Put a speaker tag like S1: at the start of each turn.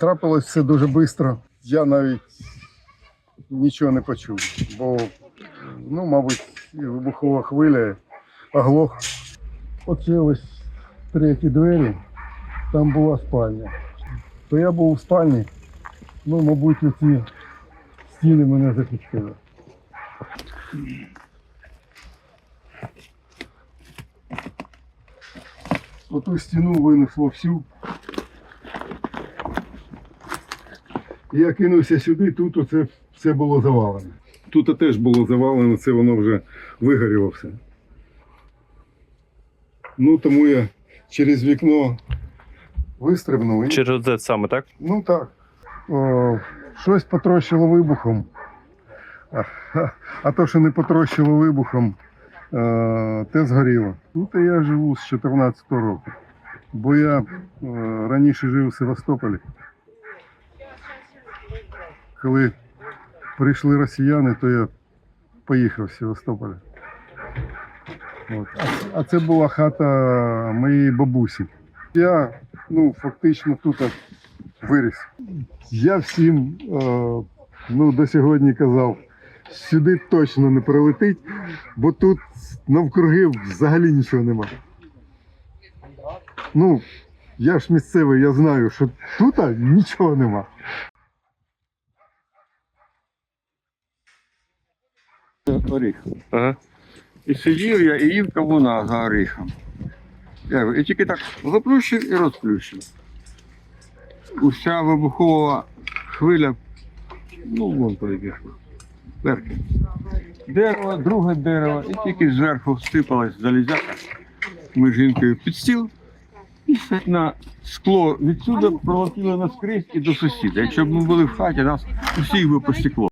S1: Трапилось все дуже швидко. Я навіть нічого не почув, бо, ну, мабуть, вибухова хвиля оглох. Ось треті двері, там була спальня. То я був у спальні, ну, мабуть, оці стіни мене захистили. Оту стіну винесло всю. Я кинувся сюди, тут оце все було завалено. Тут теж було завалено, це воно вже вигоріло все. Ну, тому я через вікно вистрибнув. І...
S2: Через це саме, так?
S1: Ну так. О, щось потрощило вибухом. А, а то, що не потрощило вибухом, е, те згоріло. Тут я живу з 14 року. Бо я е, раніше жив у Севастополі. Коли прийшли росіяни, то я поїхав з Севастополя. От. А, це- була хата моєї бабусі. Я ну, фактично тут виріс. Я всім е, ну, до сьогодні казав, сюди точно не прилетить, бо тут навкруги взагалі нічого нема. Ну, я ж місцевий, я знаю, що тут нічого нема.
S3: Оріх.
S2: Ага.
S3: І сидів я і їв кавуна за оріхом. Я І тільки так заплющив і розплющив. Уся вибухова хвиля, ну, вон пішла. Верхи. Дерево, друге дерево, і тільки зверху всипалась залізяка. Ми жінкою під стіл. І на скло відсюди пролетіло наскрізь і до сусіда. Якщо б ми були в хаті, нас усіх би постекло.